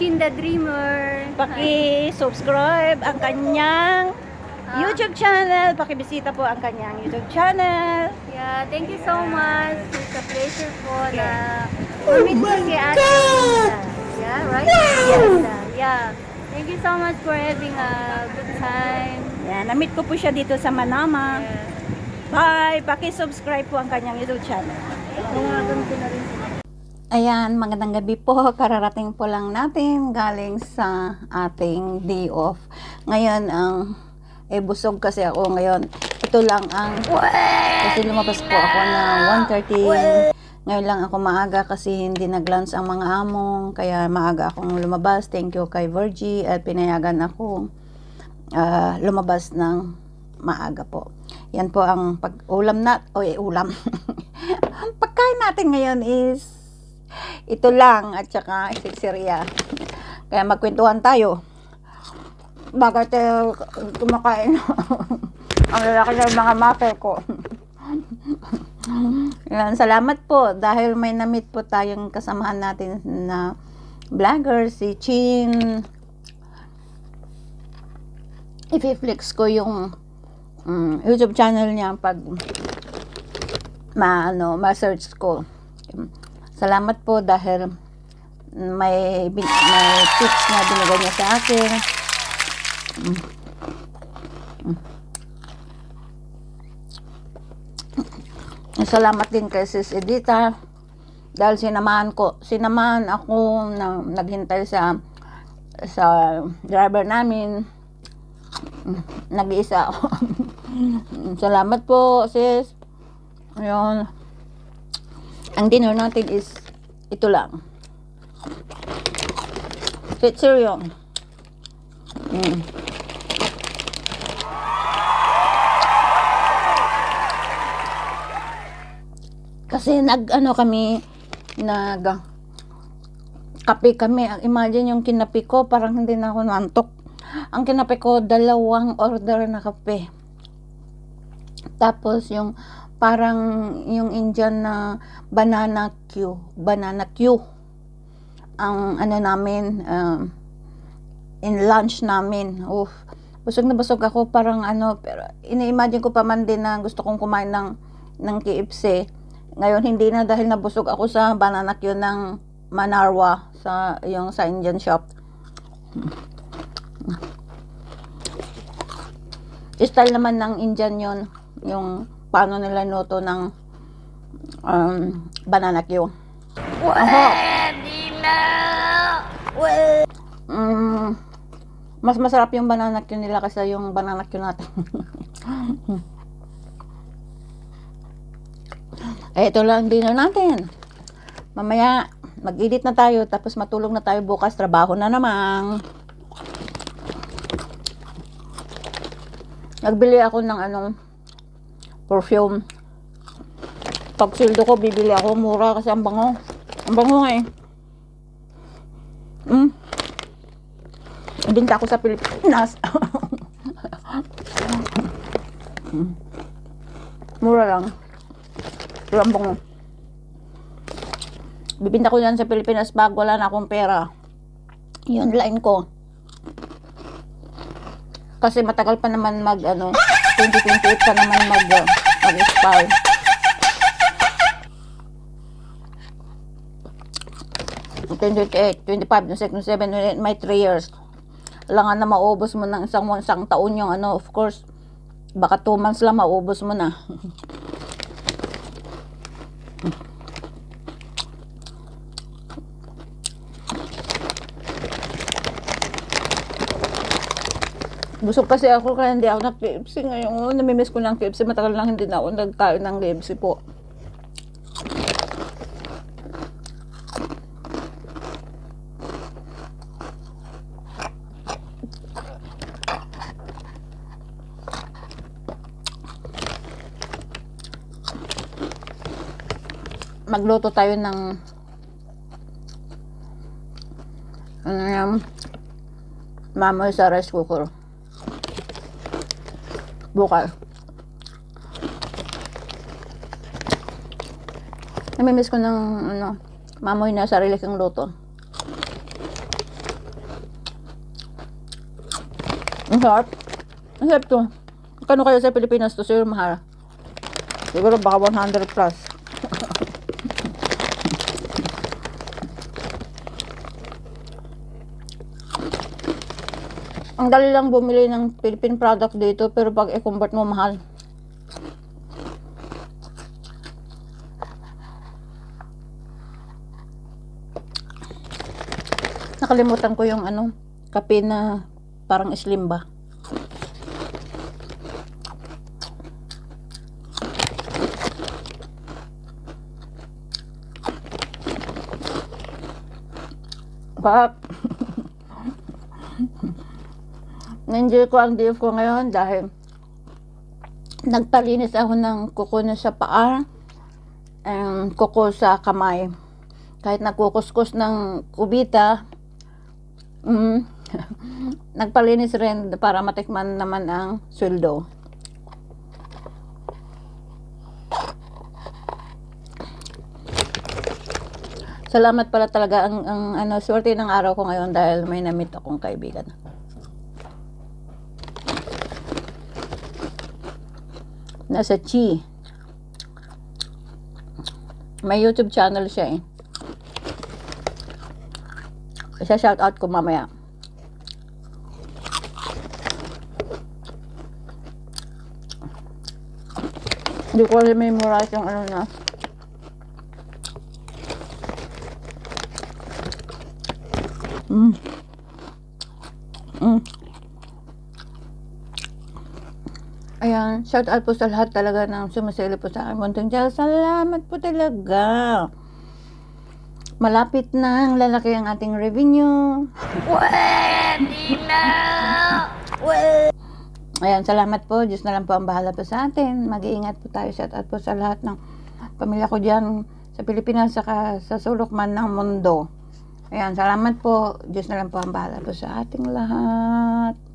Chin the Dreamer. Paki-subscribe ang kanyang Ah. YouTube channel. Pakibisita po ang kanyang YouTube channel. Yeah, thank you so much. It's a pleasure po na meet ko si Ate Linda. Yeah, right? Yes. Yeah. Thank you so much for having a good time. Yan, na-meet ko po siya dito sa Manama. Yeah. Bye! Paki-subscribe po ang kanyang YouTube channel. Tawagan ko na rin. Ayan, magandang gabi po. Kararating po lang natin galing sa ating day off. Ngayon, ang eh, busog kasi ako ngayon. Ito lang ang... Kasi lumabas po ako na 1.30. Ngayon lang ako maaga kasi hindi nag-lunch ang mga among. Kaya maaga akong lumabas. Thank you kay Virgie at pinayagan ako ah, lumabas ng maaga po. Yan po ang pag-ulam na... O eh, ulam. Pagkain natin ngayon is ito lang at saka sisirya. Kaya magkwentuhan tayo. Bakit tayo kumakain ang lalaki ng mga mapel ko. Yan, salamat po dahil may na-meet po tayong kasamahan natin na vlogger, si Chin. I-flex ko yung mm, YouTube channel niya pag ma ano, ma-search ko. Salamat po dahil may, may tips na binigay niya sa akin. Mm. Salamat din kay Sis Edita dahil sinamahan ko, sinamahan ako na naghintay sa sa driver namin. Nag-iisa ako. Salamat po, sis. Ayun. Ang dinner natin is ito lang. Sitsirion. Mm. Kasi nag ano kami nag kape kami. Imagine yung kinape ko parang hindi na ako nantok. Ang kinape ko dalawang order na kape. Tapos yung parang yung Indian na banana Q, banana Q. Ang ano namin um, in lunch namin. Uff, busog na busog ako parang ano, pero ini-imagine ko pa man din na gusto kong kumain ng ng KFC. Ngayon hindi na dahil nabusog ako sa banana Q ng Manarwa sa yung sa Indian shop. Style naman ng Indian yon yung paano nila luto ng um, banana Q. Oho. Mm, mas masarap yung banana Q nila kaysa yung banana Q natin. eh, ito lang dinner natin. Mamaya, mag-edit na tayo, tapos matulog na tayo bukas, trabaho na namang. Nagbili ako ng anong perfume. Pag sildo ko, bibili ako mura kasi ang bango. Ang bango nga eh. Mm. Ibinta ko sa Pilipinas. Mura lang. Pero ang bango. Bibinta ko yan sa Pilipinas pag wala na akong pera. Yun line ko. Kasi matagal pa naman mag ano, 2028 pa naman mag uh, mag-expire. Twenty-eight, twenty-five, may 3 years. Kailangan na maubos mo ng isang, isang taon yung ano, of course, baka 2 months lang maubos mo na. Busog kasi ako kaya hindi ako nag-KFC ngayon. Namimiss ko ng KFC. Matagal lang hindi na ako nagkain ng KFC po. Magluto tayo ng ano yan, mamoy sa rice cooker bukas. Namimiss ko ng ano, mamoy na sarili kong luto. Ang sarap. Ang sarap to. Kano kayo sa Pilipinas to, Sir Mahal? Siguro baka 100 plus. Ang dali lang bumili ng Philippine product dito pero pag i-convert mo mahal. Nakalimutan ko yung ano, kape na parang slim ba. Pak. Na-enjoy ko ang DF ko ngayon dahil nagpalinis ako ng kuko na sa paa, um, kuko sa kamay. Kahit nagkukuskus ng kubita, mm, nagpalinis rin para matikman naman ang sweldo. Salamat pala talaga ang, ang ano, swerte ng araw ko ngayon dahil may namit akong kaibigan. Nasa Chi. May YouTube channel siya eh. Isa shout out ko mamaya. Hindi ko rin memorize yung ano na. Mm. Mm. Ayan, shout out po sa lahat talaga ng sumasili po sa akin. Munting Diyos, salamat po talaga. Malapit na ang lalaki ang ating revenue. Pwede na! Ayan, salamat po. Diyos na lang po ang bahala po sa atin. Mag-iingat po tayo. Shout out po sa lahat ng pamilya ko dyan sa Pilipinas saka sa sulok man ng mundo. Ayan, salamat po. Diyos na lang po ang bahala po sa ating lahat.